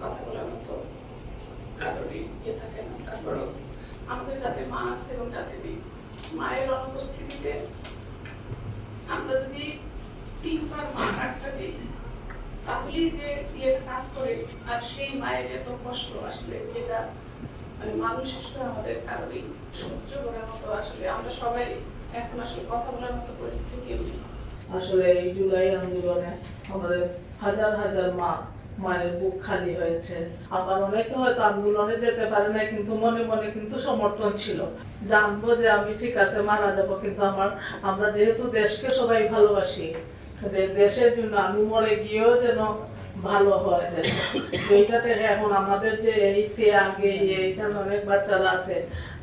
কথা বলার মতো কারোরই ইয়ে থাকে না তারপরও যাতে মা আছে এবং যাতে মায়ের অনুপস্থিতিতে আমরা যদি তিনবার মা ডাক্তার দিই তাহলেই যে ইয়েটা কাজ করে আর সেই মায়ের এত কষ্ট আসলে এটা মানে মানুষ আমাদের কারোরই সহ্য করার মতো আসলে আমরা সবাই এখন আসলে কথা বলার মতো পরিস্থিতি কেউ নেই। আসলে এই জুলাই আন্দোলনে আমাদের হাজার হাজার মা মায়ের বুক খালি হয়েছে। আবার অনেকে হয়তো আন্দোলনে যেতে পারে না কিন্তু মনে মনে কিন্তু সমর্থন ছিল। জানব যে আমি ঠিক আছে, মারা যাব, কিন্তু আমার, আমরা যেহেতু দেশকে সবাই ভালোবাসি দেশের জন্য আমি মরে গিয়েও যেন ভালো হয় এইটা থেকে এখন আমাদের যে এই আগে এইখানে অনেক বাচ্চারা আছে,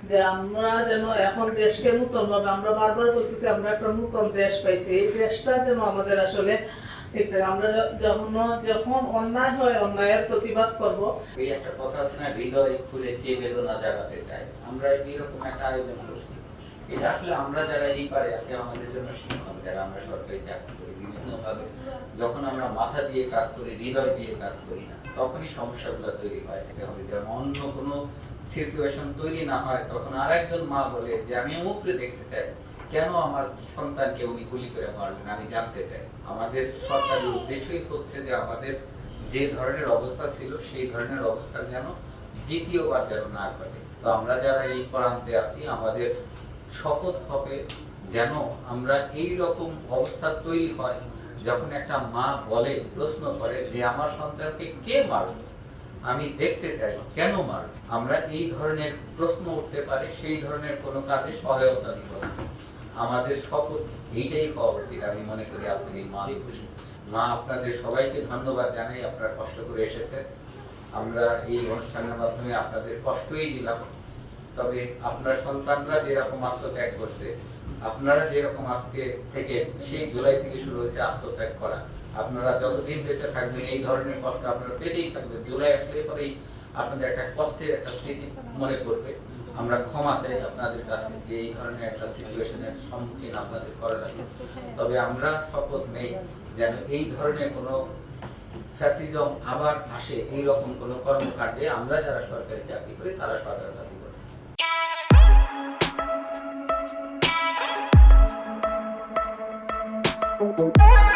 যে আমরা যেন এখন দেশকে নতুন ভাবে, আমরা বারবার বলতেছি, আমরা একটা নতুন দেশ পাইছি। এই দেশটা যেন আমাদের আসলে আমরা যখন যখন অন্যায় হয়, অন্যায়ের প্রতিবাদ করব। এই একটা কথা আছে না, হৃদয় খুলে কে বেদনা জাগাতে চায়? আমরা এরকম একটা আয়োজন করছি। এটা আসলে আমরা যারা এই পারে আছি, আমাদের জন্য শিক্ষণ যারা আমরা সরকারি চাকরি করি বিভিন্ন ভাবে যখন আমরা মাথা দিয়ে কাজ করি, হৃদয় দিয়ে কাজ করি না, তখনই সমস্যাগুলো তৈরি হয় অন্য কোনো সিচুয়েশন তৈরি না হয়, তখন আর একজন মা বলে যে, আমি মুখে দেখতে চাই, কেন আমার সন্তানকে উনি গুলি করে মারলেন? আমি জানতে চাই। আমাদের সরকারের উদ্দেশ্যই হচ্ছে যে, আমাদের যে ধরনের অবস্থা ছিল, সেই ধরনের অবস্থা যেন দ্বিতীয়বার যেন না ঘটে। তো আমরা যারা এই প্রান্তে আছি, আমাদের শপথ হবে যেন আমরা এই রকম অবস্থা তৈরি হয় যখন একটা মা বলে, প্রশ্ন করে যে, আমার সন্তানকে কে মারলো আমি দেখতে চাই, কেন মার আমরা এই ধরনের প্রশ্ন উঠতে পারি, সেই ধরনের কোনো কাজে সহায়তা দিব। আমাদের শপথ এইটাই হওয়া উচিত, আমি মনে করি আপনি মা দিবসে মা, আপনাদের সবাইকে ধন্যবাদ জানাই, আপনারা কষ্ট করে এসেছেন। আমরা এই অনুষ্ঠানের মাধ্যমে আপনাদের কষ্টই দিলাম। তবে আপনার সন্তানরা যেরকম আত্মত্যাগ করছে, আপনারা যেরকম আজকে থেকে সেই জুলাই থেকে শুরু হয়েছে আত্মত্যাগ করা, আপনারা যতদিন বেঁচে থাকবেন, এই ধরনের কষ্ট আপনারা পেতেই থাকবেন। জুলাই আসলে পরেই আপনাদের একটা কষ্টের একটা স্মৃতি মনে করবে আমরা ক্ষমা চাই আপনাদের কাছে যে এই ধরনের একটা সিচুয়েশনের সম্মুখীন আপনাদের করা লাগে। তবে আমরা শপথ নেই যেন এই ধরনের কোনো ফ্যাসিজম আবার আসে এই রকম কোনো কর্মকাণ্ডে আমরা যারা সরকারি চাকরি করি, তারা সরকার দিব oh you.